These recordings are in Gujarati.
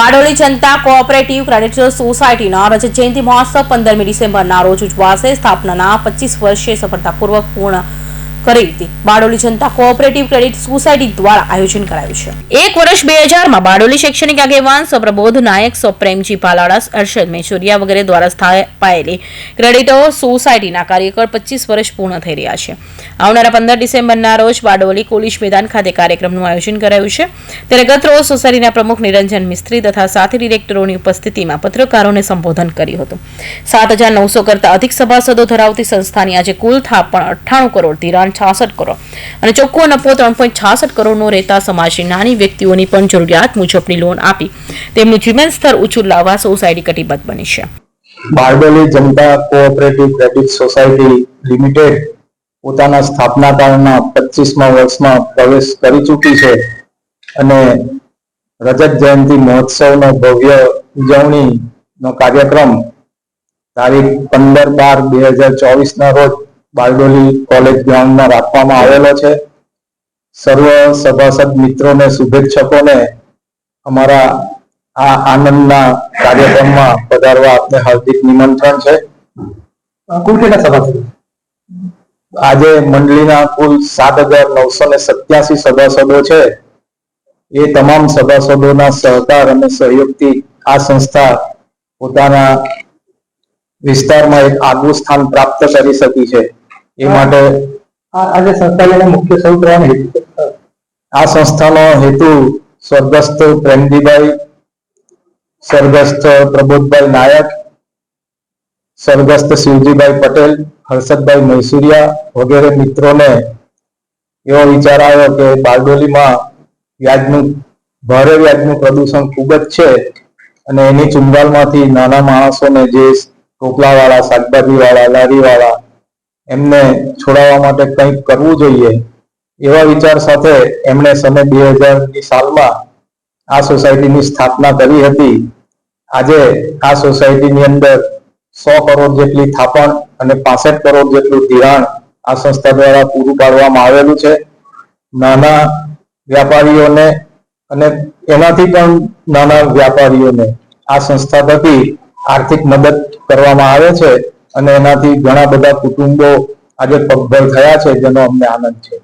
બારડોલી જનતા કોઓપરેટિવ ક્રેડિટ સોસાયટીના રજત જયંતિ મહોત્સવ પંદરમી ડિસેમ્બરના રોજ ઉજવાશે. સ્થાપનાના પચીસ વર્ષે સફળતાપૂર્વક પૂર્ણ કરી હતી. Bardoli Janata cooperative credit society દ્વારા આયોજન કરાયું છે. એક વર્ષ બે હજારમાં બારડોલી શૈક્ષણિક આગેવાન સ્વપ્રબોધ નાયક સ્વપ્રેમજી પાલાડા હર્ષદ મેચુરિયા વગેરે દ્વારા સ્થાપાયેલી ક્રેડિટો સોસાયટીના કાર્યકર પચીસ વર્ષ પૂર્ણ થઈ રહ્યા છે. આવનારા પંદર ડિસેમ્બરના રોજ બારડોલી કોલિશ મેદાન ખાતે કાર્યક્રમનું આયોજન કરાયું છે. ત્યારે ગત રોજ સોસાયટીના પ્રમુખ નિરંજન મિસ્ત્રી તથા સાથી ડિરેક્ટરોની ઉપસ્થિતિમાં પત્રકારોને સંબોધન કર્યું હતું. સાત હજાર નવસો કરતા અધિક સભાસદો ધરાવતી સંસ્થાની આજે કુલ થાપ પણ અઠ્ઠાણું કરોડ ધિરાણ છાસઠ કરોડ. અને ચોખ્ખો નફો ત્રણ પોઈન્ટ છાસઠ કરોડનો રહેતા સમાજની નાની વ્યક્તિઓની પણ જરૂરિયાત મુજબની લોન આપી. તેમનું જીવન સ્તર ઊંચું લાવવા સોસાયટી કટિબદ્ધ બની છે. Bardoli Janata cooperative credit society limited પોતાના સ્થાપના કાળના પચીસમા વર્ષમાં પ્રવેશ કરી ચૂકી છે અને રજત જયંતિ મહોત્સવનો ભવ્ય ઉજવણીનો કાર્યક્રમ તારીખ પંદર બાર બે હજાર ચોવીસના રોજ બારડોલી કોલેજ ગ્રાઉન્ડમાં રાખવામાં આવેલો છે. સર્વ સભાસદ મિત્રોને શુભેચ્છકોને અમારા આ આનંદના કાર્યક્રમમાં પધારવા આપને હાર્દિક નિમંત્રણ છે. કુલ કેટલા સભાસદ? આજે મંડળીના કુલ સાત હજાર નવસો ને સત્યાસી સભાસદો છે. એ તમામ સભાસદોના સહકાર અને સહયોગથી આ સંસ્થા પોતાના વિસ્તારમાં એક આગવું સ્થાન પ્રાપ્ત કરી શકી છે. એ માટે આજે સંસ્થાને મુખ્ય સૌ હેતુ આ સંસ્થાનો હેતુ સ્વર્ગસ્થ પ્રેમજીભાઈ સ્વર્ગસ્થ પ્રબોધભાઈ નાયક સ્વર્ગસ્થ શિવજીભાઈ પટેલ હર્ષદભાઈ મૈસુરિયા વગેરે મિત્રોને એવો વિચાર આવ્યો કે બારડોલીમાં વ્યાજનું ભારે વ્યાજનું પ્રદૂષણ ખૂબ જ છે અને એની ચુંગાલમાંથી નાના માણસોને જે ટોપલાવાળા શાકભાજીવાળા લારીવાળા એમને છોડાવવા માટે કંઈક કરવું જોઈએ, એવા વિચાર સાથે એમણે સમય બે હજારની સાલમાં આ સોસાયટીની સ્થાપના કરી હતી. આજે આ સોસાયટીની અંદર સો કરોડ જેટલી થાપણ અને પાસઠ કરોડ જેટલું ધિરાણ આ સંસ્થા દ્વારા પૂરું પાડવામાં આવેલું છે. નાના વ્યાપારીઓને અને એનાથી પણ નાના વ્યાપારીઓને આ સંસ્થા થકી આર્થિક મદદ કરવામાં આવે છે. અને એનાથી ઘણા બધા કુટુંબો આજે પગભર થયા છે, જેનો અમને આનંદ છે.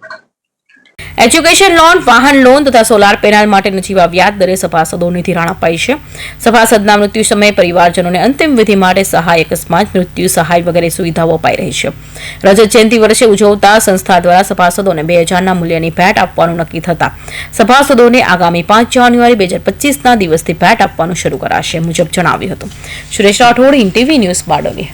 એજ્યુકેશન લોન વાહન લોન તથા સોલાર પેનલ માટે નજીવા વ્યાજ દરે સભાસદોને ધિરાણ અપાય છે. સભાસદના મૃત્યુ સમયે પરિવારજનોને અંતિમ વિધિ માટે સહાય અકસ્માત, મૃત્યુ સહાય વગેરે સુવિધાઓ અપાઈ રહી છે. રજત જયંતિ વર્ષે ઉજવતા સંસ્થા દ્વારા સભાસદોને બે હજારના મૂલ્યની ભેટ આપવાનું નક્કી થતા સભાસદોને આગામી પાંચ જાન્યુઆરી બે હજાર પચીસના દિવસથી ભેટ આપવાનું શરૂ કરાશે, મુજબ જણાવ્યું હતું. Suresh Rathod in TV news Bardoli.